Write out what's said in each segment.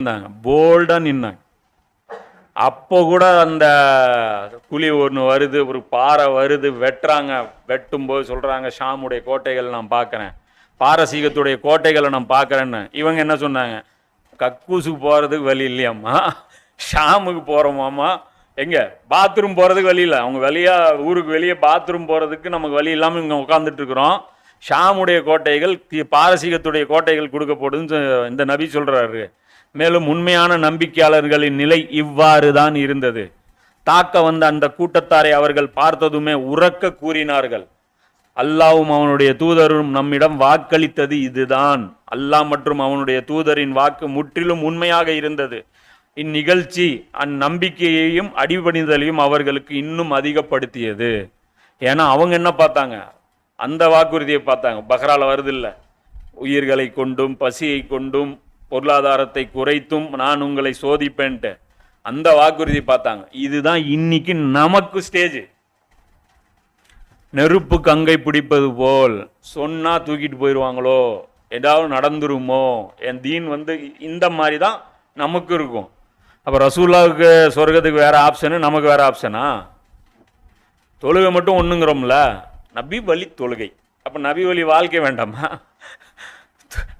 இருந்தாங்க போல்டாக நின்னாங்க. அப்போ கூட அந்த புலி ஒன்று வருது ஒரு பாறை வருது வெட்டுறாங்க. வெட்டும்போது சொல்கிறாங்க ஷாமுடைய கோட்டைகள் நான் பார்க்குறேன். பாரசீகத்துடைய கோட்டைகளை நான் பார்க்குறேன்னு. இவங்க என்ன சொன்னாங்க? கக்கூசுக்கு போகிறதுக்கு வழி இல்லையாம்மா. ஷாமுக்கு போகிறோமாம்மா எங்கே? பாத்ரூம் போகிறதுக்கு வழி இல்லை. அவங்க வெளியாக ஊருக்கு வெளியே பாத்ரூம் போகிறதுக்கு நமக்கு வழி இல்லாமல் இங்கே உட்காந்துட்டு இருக்கிறோம். ஷாமுடைய கோட்டைகள் பாரசீகத்துடைய கோட்டைகள் கொடுக்கப்படுதுன்னு இந்த நபி சொல்கிறாரு மேலும் உண்மையான நம்பிக்கையாளர்களின் நிலை இவ்வாறு தான் இருந்தது. தாக்க வந்த அந்த கூட்டத்தாரை அவர்கள் பார்த்ததுமே உறக்க கூறினார்கள். அல்லாவும் அவனுடைய தூதரும் நம்மிடம் வாக்களித்தது இதுதான். அல்லாஹ் மற்றும் அவனுடைய தூதரின் வாக்கு முற்றிலும் உண்மையாக இருந்தது. இந்நிகழ்ச்சி அந்நம்பிக்கையையும் அடிபணிதலையும் அவர்களுக்கு இன்னும் அதிகப்படுத்தியது. ஏன்னா அவங்க என்ன பார்த்தாங்க? அந்த வாக்குறுதியை பார்த்தாங்க. பஹ்ரால வருது உயிர்களை கொண்டும் பசியை கொண்டும் பொருளாதாரத்தை குறைத்தும் நான் உங்களை சோதிப்பேன்ட்டு. அந்த வாக்குறுதி பார்த்தாங்க. இதுதான் இன்னைக்கு நமக்கு ஸ்டேஜ் நெருப்பு கங்கை பிடிப்பது போல் சொன்னால் தூக்கிட்டு போயிடுவாங்களோ ஏதாவது நடந்துருமோ? என் தீன் வந்து இந்த மாதிரி தான் நமக்கு இருக்கும். அப்போ ரசூல்லாவுக்கு சொர்க்கத்துக்கு வேறு ஆப்ஷனு நமக்கு வேறு ஆப்ஷனா தொழுகை மட்டும் ஒன்றுங்கிறோம்ல நபி வழி தொழுகை. அப்போ நபி வழி வாழ்க்கை வேண்டாமா?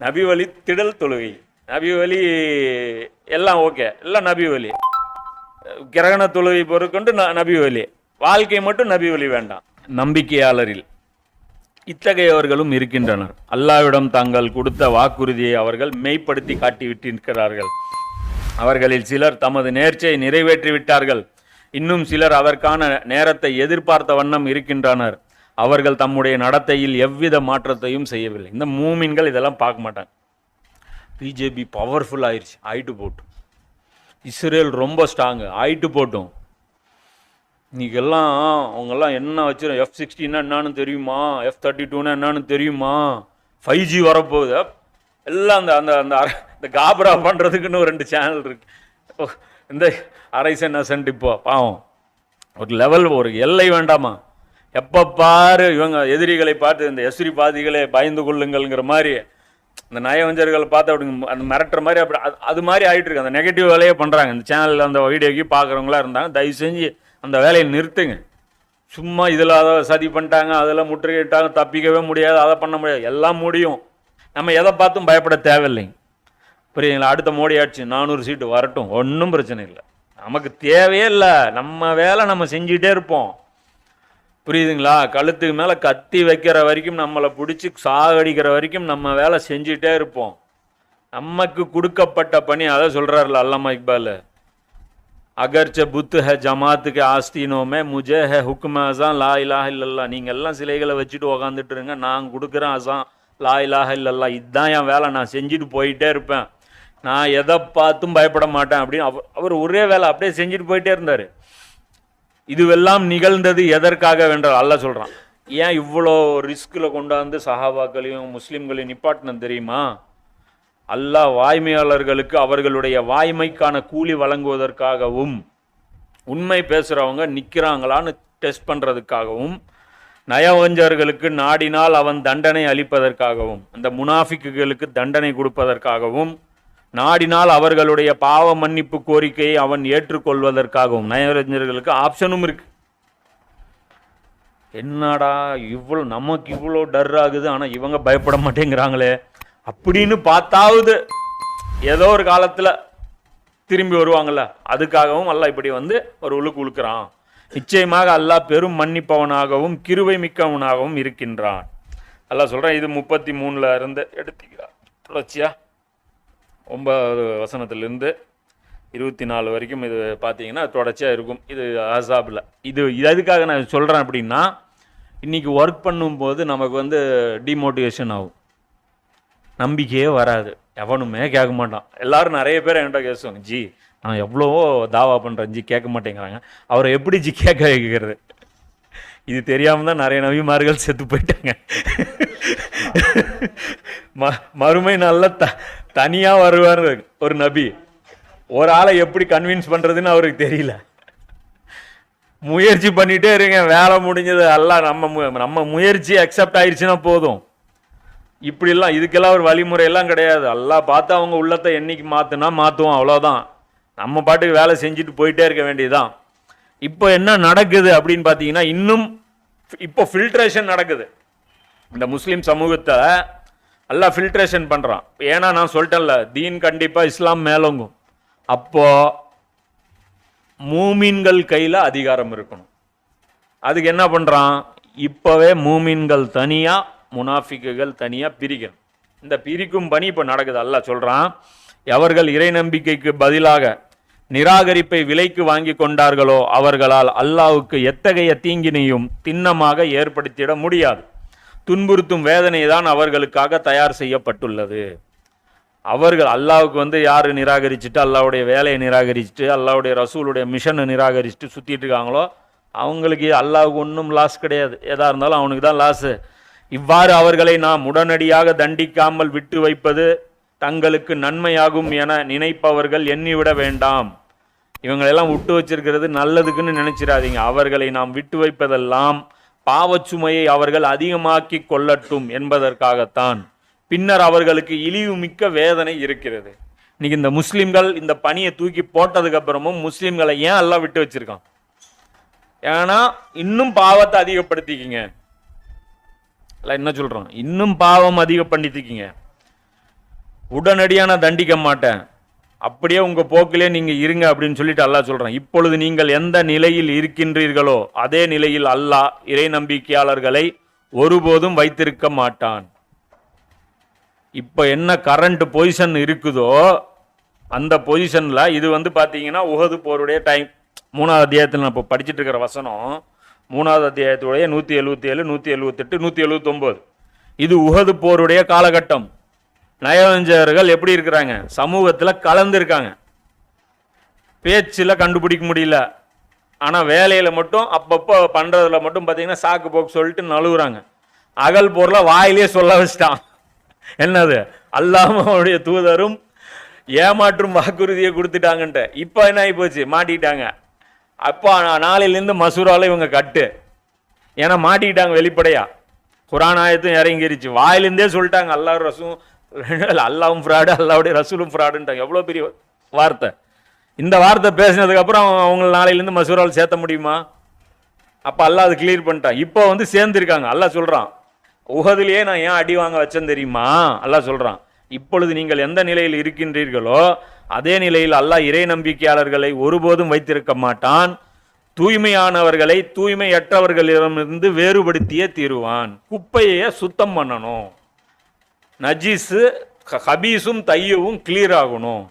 நபி வழி திடல் தொழுகை. நபி வலி எல்லாம் ஓகே. எல்லாம் நபி வலி கிரகண தொழுவை பொறுக்கொண்டு ந- நபி வலி வாழ்க்கை மட்டும் நபி வலி வேண்டாம். நம்பிக்கையாளரில் இத்தகையவர்களும் இருக்கின்றனர். அல்லாவிடம் தாங்கள் கொடுத்த வாக்குறுதியை அவர்கள் மெய்ப்படுத்தி காட்டிவிட்டிருக்கிறார்கள். அவர்களில் சிலர் தமது நேர்ச்சியை நிறைவேற்றி விட்டார்கள் இன்னும் சிலர் அதற்கான நேரத்தை எதிர்பார்த்த வண்ணம் இருக்கின்றனர். அவர்கள் தம்முடைய நடத்தையில் எவ்வித மாற்றத்தையும் செய்யவில்லை. இந்த மூமின்கள் இதெல்லாம் பார்க்க மாட்டாங்க. பிஜேபி பவர்ஃபுல் ஆயிடுச்சு ஆயிட்டு போட்டும். இஸ்ரேல் ரொம்ப ஸ்ட்ராங்கு ஆயிட்டு போட்டும். இன்னைக்கெல்லாம் அவங்கெல்லாம் என்ன வச்சு எஃப் சிக்ஸ்டின்னா என்னன்னு தெரியுமா? எஃப் தேர்ட்டி டூனா என்னன்னு தெரியுமா? ஃபைவ் ஜி வரப்போகுது. எல்லாம் அந்த அந்த அந்த இந்த காபரா பண்ணுறதுக்குன்னு ஒரு ரெண்டு சேனல் இருக்கு. இந்த அரை சென்ட் சென்ட் இப்போ பாவம். ஒரு லெவல் ஒரு எல்லை வேண்டாமா? எப்போ பாரு இவங்க எதிரிகளை பார்த்து இந்த எஸ்ரி பாதிகளே பயந்து கொள்ளுங்கள்ங்கிற மாதிரி இந்த நயவஞ்சர்களை பார்த்து அப்படிங்க அந்த மிரட்டுற மாதிரி அப்படி அது- அது மாதிரி ஆகிட்டு இருக்கு. அந்த நெகட்டிவ் வேலையே பண்ணுறாங்க இந்த சேனலில் அந்த வீடியோக்கு பார்க்குறவங்களா இருந்தாங்க. தயவு செஞ்சு அந்த வேலையை நிறுத்துங்க. சும்மா இதில் அதை சதி பண்ணிட்டாங்க அதில் முற்றுகையிட்டாங்க தப்பிக்கவே முடியாது அதை பண்ண முடியாது. எல்லாம் முடியும். நம்ம எதை பார்த்தும் பயப்பட தேவையில்லைங்க. புரியுங்களா அடுத்த மோடி ஆட்சி நானூறு சீட்டு வரட்டும். ஒன்றும் பிரச்சனை இல்லை. நமக்கு தேவையே இல்லை. நம்ம வேலை நம்ம செஞ்சுட்டே இருப்போம். புரியுதுங்களா? கழுத்துக்கு மேலே கத்தி வைக்கிற வரைக்கும் நம்மளை பிடிச்சி சாகடிக்கிற வரைக்கும் நம்ம வேலை செஞ்சிட்டே இருப்போம். நமக்கு கொடுக்கப்பட்ட பணி அதை சொல்கிறாருல அல்லாமா இக்பால். அகர்ச்ச புத்து ஹ ஜமாத்துக்கு ஆஸ்தீனோமே முஜே ஹ ஹுக்ம அசான் லா இலாஹ இல்லல்லா நீங்கள் எல்லாம் சிலைகளை வச்சுட்டு உக்காந்துட்டு இருங்க நான் கொடுக்குறேன் அசான் லா இலாஹ இல்லல்லா இதுதான் என் வேலை நான் செஞ்சுட்டு போயிட்டே இருப்பேன். நான் எதை பார்த்தும் பயப்பட மாட்டேன் அப்படின்னு அவர் அவர் ஒரே வேலை அப்படியே செஞ்சுட்டு போயிட்டே இருந்தார். இதுவெல்லாம் நிகழ்ந்தது எதற்காக வென்றால் அல்ல சொல்கிறான் ஏன் இவ்வளோ ரிஸ்கில் கொண்டாந்து சஹாபாக்களையும் முஸ்லீம்களையும் நிப்பாட்டினது தெரியுமா? அல்லாஹ் வாய்மையாளர்களுக்கு அவர்களுடைய வாய்மைக்கான கூலி வழங்குவதற்காகவும் உண்மை பேசுகிறவங்க நிற்கிறாங்களான்னு டெஸ்ட் பண்ணுறதுக்காகவும் நயவஞ்சர்களுக்கு நாடினால் அவன் தண்டனை அளிப்பதற்காகவும் அந்த முனாஃபிக்குகளுக்கு தண்டனை கொடுப்பதற்காகவும் நாடினால் அவர்களுடைய பாவ மன்னிப்பு கோரிக்கையை அவன் ஏற்றுக்கொள்வதற்காகவும். நயரஞ்சர்களுக்கு ஆப்ஷனும் இருக்கு. என்னடா இவ்வளோ நமக்கு இவ்வளோ டர் ஆகுது ஆனால் இவங்க பயப்பட மாட்டேங்கிறாங்களே. அப்படின்னு பார்த்தாவது ஏதோ ஒரு காலத்தில் திரும்பி வருவாங்கல்ல அதுக்காகவும் அல்லாஹ் இப்படி வந்து ஒரு உழுக்கு உழுக்கிறான். நிச்சயமாக அல்லாஹ் பெரும் மன்னிப்பவனாகவும் கிருவை மிக்கவனாகவும் இருக்கின்றான். அல்லாஹ் சொல்கிறேன் இது முப்பத்தி மூணில் இருந்து எடுத்துக்கிறான் தொடர்ச்சியாக ஒன்பது வசனத்துலேருந்து இருபத்தி நாலு வரைக்கும் இது பார்த்தீங்கன்னா தொடர்ச்சியாக இருக்கும். இது அசாபில். இது இது எதுக்காக நான் சொல்கிறேன் அப்படின்னா இன்றைக்கி ஒர்க் பண்ணும்போது நமக்கு வந்து டிமோட்டிவேஷன் ஆகும். நம்பிக்கையே வராது. எவனுமே கேட்க மாட்டான். எல்லாரும் நிறைய பேர் என்கிட்ட பேசுவாங்க ஜி நான் எவ்வளவோ தாவா பண்ணுறேன் ஜி கேட்க மாட்டேங்கிறாங்க. அவரை எப்படி ஜி கேட்க வைக்கிறது? இது தெரியாமல் தான் நிறைய நபிமார்கள் செத்து போயிட்டாங்க. ம மறுமை நல்லா த தனியாக வருவார் ஒரு நபி. ஒரு ஆளை எப்படி கன்வின்ஸ் பண்ணுறதுன்னு அவருக்கு தெரியல. முயற்சி பண்ணிகிட்டே இருங்க வேலை முடிஞ்சது. எல்லாம் நம்ம மு- நம்ம முயற்சி அக்செப்ட் ஆயிடுச்சுன்னா போதும். இப்படிலாம் இதுக்கெல்லாம் ஒரு வழிமுறையெல்லாம் கிடையாது. எல்லாம் பார்த்து அவங்க உள்ளத்தை என்றைக்கு மாற்றுனா மாற்றுவோம் அவ்வளோதான் நம்ம பாட்டுக்கு வேலை செஞ்சுட்டு போயிட்டே இருக்க வேண்டியதுதான். இப்போ என்ன நடக்குது அப்படின்னு பார்த்தீங்கன்னா இன்னும் இப்போ ஃபில்ட்ரேஷன் நடக்குது. இந்த முஸ்லீம் சமூகத்தை எல்லாம் ஃபில்ட்ரேஷன் பண்ணுறான் ஏன்னா நான் சொல்லிட்டேன்ல தீன் கண்டிப்பாக இஸ்லாம் மேலோங்கும். அப்போ மூமீன்கள் கையில் அதிகாரம் இருக்கணும். அதுக்கு என்ன பண்ணுறான் இப்போவே மூமீன்கள் தனியாக முனாஃபிக்குகள் தனியாக பிரிக்கணும். இந்த பிரிக்கும் பணி இப்போ நடக்குது அல்ல சொல்கிறான் எவர்கள் இறை நம்பிக்கைக்கு பதிலாக நிராகரிப்பை விலைக்கு வாங்கி கொண்டார்களோ அவர்களால் அல்லாவுக்கு எத்தகைய தீங்கினையும் திண்ணமாக ஏற்படுத்திட முடியாது. துன்புறுத்தும் வேதனை தான் அவர்களுக்காக தயார் செய்யப்பட்டுள்ளது. அவர்கள் அல்லாவுக்கு வந்து யார் நிராகரிச்சுட்டு அல்லாவுடைய வேலையை நிராகரிச்சுட்டு அல்லாவுடைய ரசூலுடைய மிஷனை நிராகரிச்சுட்டு சுற்றிட்டு இருக்காங்களோ அவங்களுக்கு அல்லாவுக்கு ஒன்றும் லாஸ் கிடையாது. எதாக இருந்தாலும் அவனுக்கு தான் லாஸு இவ்வாறு அவர்களை நாம் உடனடியாக தண்டிக்காமல் விட்டு வைப்பது தங்களுக்கு நன்மையாகும் என நினைப்பவர்கள் எண்ணிவிட வேண்டாம். இவங்களெல்லாம் விட்டு வச்சிருக்கிறது நல்லதுக்குன்னு நினைச்சிடாதீங்க. அவர்களை நாம் விட்டு வைப்பதெல்லாம் பாவச்சுமையை அவர்கள் அதிகமாக்கி கொள்ளட்டும் என்பதற்காகத்தான். பின்னர் அவர்களுக்கு இழிவுமிக்க வேதனை இருக்கிறது. இன்னைக்கு இந்த முஸ்லீம்கள் இந்த பணியை தூக்கி போட்டதுக்கப்புறமும் முஸ்லீம்களை ஏன் எல்லாம் விட்டு வச்சிருக்கான்? ஏன்னா இன்னும் பாவத்தை அதிகப்படுத்திக்கிங்க. இல்லை என்ன சொல்கிறோம் இன்னும் பாவம் அதிகப்படுத்திக்கிங்க உடனடியாக நான் தண்டிக்க மாட்டேன். அப்படியே உங்கள் போக்கிலே நீங்கள் இருங்க அப்படின்னு சொல்லிட்டு அல்லாஹ் சொல்கிறான் இப்பொழுது நீங்கள் எந்த நிலையில் இருக்கின்றீர்களோ அதே நிலையில் அல்லாஹ் இறை நம்பிக்கையாளர்களை ஒருபோதும் வைத்திருக்க மாட்டான். இப்போ என்ன கரண்ட் பொசிஷன் இருக்குதோ அந்த பொசிஷனில் இது வந்து பார்த்தீங்கன்னா உகது போருடைய டைம் மூணாவது அத்தியாயத்தில் நான் இப்போ படிச்சுட்டு இருக்கிற வசனம் மூணாவது அத்தியாயத்துடைய நூற்றி எழுபத்தி ஏழு நூற்றி எழுபத்தெட்டு நூற்றி எழுபத்தொம்போது இது உகது போருடைய காலகட்டம். நயவஞ்சகர்கள் எப்படி இருக்கிறாங்க? சமூகத்தில் கலந்துருக்காங்க. பேச்சில் கண்டுபிடிக்க முடியல. ஆனால் வேலையில் மட்டும் அப்பப்போ பண்ணுறதுல மட்டும் பார்த்தீங்கன்னா சாக்கு போக்கு சொல்லிட்டு நழுவுறாங்க. அகல் பொருளை வாயிலே சொல்ல வச்சிட்டான். என்னது? அல்லாமவுடைய தூதரும் ஏமாற்றும் வாக்குறுதியை கொடுத்துட்டாங்கன்ட்டு. இப்போ என்ன ஆகி போச்சு மாட்டிக்கிட்டாங்க. அப்போ நாளையிலேருந்து மசூராவில் இவங்க கட்டு. ஏன்னா மாட்டிக்கிட்டாங்க வெளிப்படையாக குரான் ஆயத்தும் இறங்கிருச்சு. வாயிலேருந்தே சொல்லிட்டாங்க. அல்லாஹ் ரசும் அல்லாவும் ஃப்ராடு அல்லாவுடைய ரசூலும் ஃப்ராடுன்ட்டாங்க எவ்வளோ பெரிய வார்த்தை. இந்த வார்த்தை பேசினதுக்கப்புறம் அவங்க நாளையிலேருந்து மசூரால் சேர்த்த முடியுமா? அப்போ அல்லாஹ் அது கிளியர் பண்ணிட்டான். இப்போ வந்து சேர்ந்துருக்காங்க. அல்லா சொல்கிறான் உகதிலேயே நான் ஏன் அடி வாங்க வச்சேன் தெரியுமா? அல்லா சொல்கிறான் இப்பொழுது நீங்கள் எந்த நிலையில் இருக்கின்றீர்களோ அதே நிலையில் அல்லாஹ் இறை நம்பிக்கையாளர்களை ஒருபோதும் வைத்திருக்க மாட்டான். தூய்மையானவர்களை தூய்மையற்றவர்களிடமிருந்து வேறுபடுத்தியே தீருவான். குப்பையை சுத்தம் பண்ணணும். நஜீஸு ஹபீஸும் தையவும் கிளியர் ஆகணும்.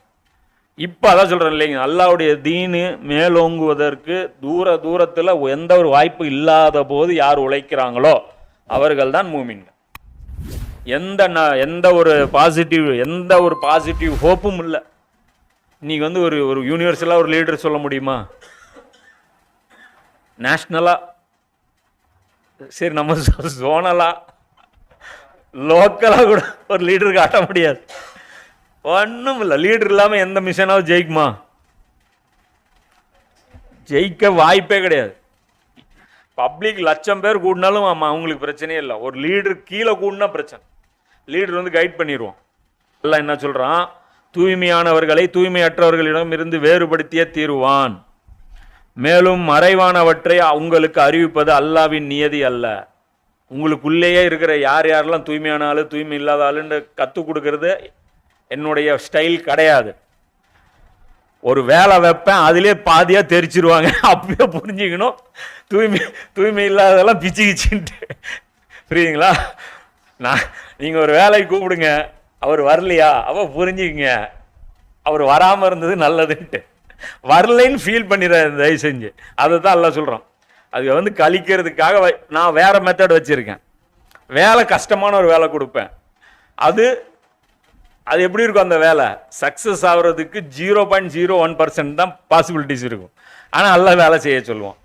இப்போ அதான் சொல்கிறேன் இல்லைங்க அல்லாவுடைய தீனு மேலோங்குவதற்கு தூர தூரத்தில் எந்த ஒரு வாய்ப்பு இல்லாத போது யார் உழைக்கிறாங்களோ அவர்கள் தான் மூமின்கள். எந்த ந- எந்த ஒரு பாசிட்டிவ் எந்த ஒரு பாசிட்டிவ் ஹோப்பும் இல்லை. இன்னைக்கு வந்து ஒரு ஒரு யூனிவர்சலாக ஒரு லீடர் சொல்ல முடியுமா? நேஷ்னலாக சரி நம்ம சோனலாக லோக்கலாக கூட ஒரு லீடர் காட்ட முடியாது. ஒன்றும் இல்லை லீடர் இல்லாமல் எந்த மிஷனாவது ஜெயிக்குமா? ஜெயிக்க வாய்ப்பே கிடையாது. பப்ளிக் லட்சம் பேர் கூடினாலும் ஆமாம் அவங்களுக்கு பிரச்சனையே இல்லை. ஒரு லீடர் கீழே கூடினா பிரச்சனை. லீடர் வந்து கைட் பண்ணிடுவோம் எல்லாம் என்ன சொல்கிறான் தூய்மையானவர்களை தூய்மையற்றவர்களிடம் இருந்து வேறுபடுத்தியே தீருவான். மேலும் மறைவானவற்றை அவங்களுக்கு அறிவிப்பது அல்லாவின் நியதி அல்ல. உங்களுக்குள்ளேயே இருக்கிற யார் யாரெல்லாம் தூய்மையான ஆளு தூய்மை இல்லாத ஆளுன்னு கற்றுக் கொடுக்கறது என்னுடைய ஸ்டைல் கிடையாது. ஒரு வேலை வைப்பேன் அதிலே பாதியாக தெரிச்சிருவாங்க. அப்பயே புரிஞ்சுக்கணும். தூய்மை தூய்மை இல்லாததெல்லாம் பிச்சு கிச்சின்ட்டு. புரியுதுங்களா? நான் நீங்கள் ஒரு வேலைக்கு கூப்பிடுங்க. அவர் வரலையா? அவ புரிஞ்சுக்கங்க. அவர் வராமல் இருந்தது நல்லதுன்ட்டு. வரலைன்னு ஃபீல் பண்ணிடுறாரு தயவு செஞ்சு. அதை தான் எல்லாம் சொல்கிறோம் அது வந்து கழிக்கிறதுக்காக வை- நான் வேறு மெத்தட் வச்சுருக்கேன். வேலை கஷ்டமான ஒரு வேலை கொடுப்பேன். அது அது எப்படி இருக்கும் அந்த வேலை? சக்ஸஸ் ஆகிறதுக்கு zero point zero one percent தான் பாசிபிலிட்டிஸ் இருக்கும். ஆனால் நல்ல வேலை செய்ய சொல்லுவோம்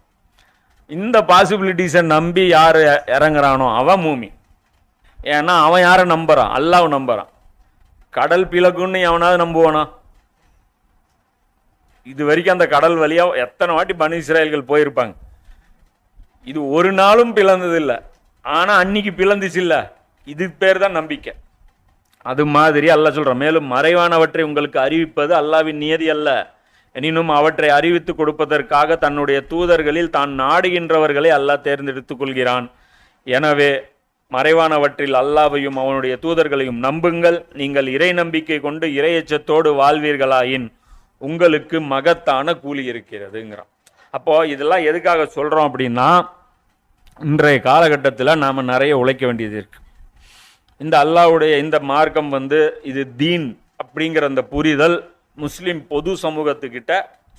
இந்த பாசிபிலிட்டிஸை நம்பி யார் இறங்குறானோ அவன் மூமி. ஏன்னா அவன் யாரை நம்புகிறான் அல்லாஹ் நம்புகிறான் கடல் பிளக்குன்னு எவனாவது நம்புவானா? இது வரைக்கும் அந்த கடல் வழியாக எத்தனை வாட்டி பனு இஸ்ராயல்கள் போயிருப்பாங்க. இது ஒரு நாளும் பிளந்ததில்லை. ஆனால் அன்னைக்கு பிளந்துச்சு இல்லை இது பேர் தான் நம்பிக்கை. அது மாதிரி அல்லாஹ் சொல்கிறோம் மேலும் மறைவானவற்றை உங்களுக்கு அறிவிப்பது அல்லாவின் நியதி அல்ல. எனினும் அவற்றை அறிவித்து கொடுப்பதற்காக தன்னுடைய தூதர்களில் தான் நாடுகின்றவர்களை அல்லாஹ் தேர்ந்தெடுத்துக் கொள்கிறான். எனவே மறைவானவற்றில் அல்லாவையும் அவனுடைய தூதர்களையும் நம்புங்கள். நீங்கள் இறை நம்பிக்கை கொண்டு இறையச்சத்தோடு வாழ்வீர்களாயின் உங்களுக்கு மகத்தான கூலி இருக்கிறதுங்கிறான். அப்போது இதெல்லாம் எதுக்காக சொல்கிறோம் அப்படின்னா இன்றைய காலகட்டத்தில் நாம் நிறைய உழைக்க வேண்டியது இருக்குது இந்த அல்லாஹ்வுடைய இந்த மார்க்கம் வந்து இது தீன் அப்படிங்கிற அந்த புரிதல் முஸ்லீம் பொது சமூகத்துக்கிட்ட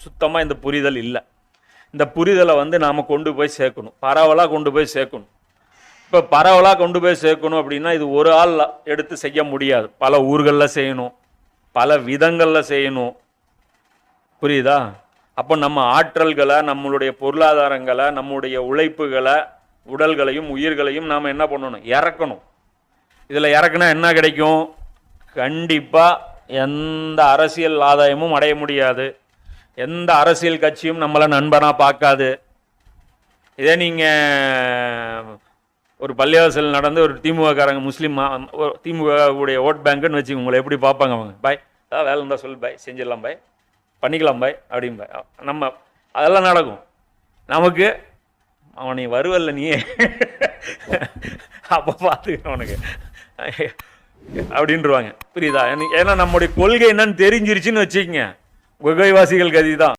சுத்தமாக இந்த புரிதல் இல்லை. இந்த புரிதலை வந்து நாம் கொண்டு போய் சேர்க்கணும். பரவலாக கொண்டு போய் சேர்க்கணும். இப்போ பரவலாக கொண்டு போய் சேர்க்கணும் அப்படின்னா இது ஒரு ஆள் எடுத்து செய்ய முடியாது. பல ஊர்களில் செய்யணும். பல விதங்களில் செய்யணும். புரியுதா? அப்போ நம்ம ஆற்றல்களை நம்மளுடைய பொருளாதாரங்களை நம்முடைய உழைப்புகளை உடல்களையும் உயிர்களையும் நாம் என்ன பண்ணணும்? இறக்கணும். இதில் இறக்குனா என்ன கிடைக்கும்? கண்டிப்பாக எந்த அரசியல் ஆதாயமும் அடைய முடியாது. எந்த அரசியல் கட்சியும் நம்மளை நண்பனாக பார்க்காது. இதே நீங்கள் ஒரு பள்ளிவாசல் நடந்து ஒரு திமுகக்காரங்க முஸ்லீம் திமுக உடைய ஓட் பேங்க்குன்னு வச்சு உங்களை எப்படி பார்ப்பாங்க அவங்க? பாய் அதான் வேலை இருந்தால் சொல்லு பாய் செஞ்சிடலாம் பாய். பண்ணிக்கலாம் பாய் அப்படின்னு பாய். நம்ம அதெல்லாம் நடக்கும். நமக்கு அவன் நீ வருவல்ல நீயே. அப்போ பார்த்துக்க அவனுக்கு. அப்படின்றவாங்க. புரியுதா? ஏன்னா நம்முடைய கொள்கை என்னன்னு தெரிஞ்சிருச்சுன்னு வச்சுக்கோங்க. குகைவாசிகள் கதி தான்.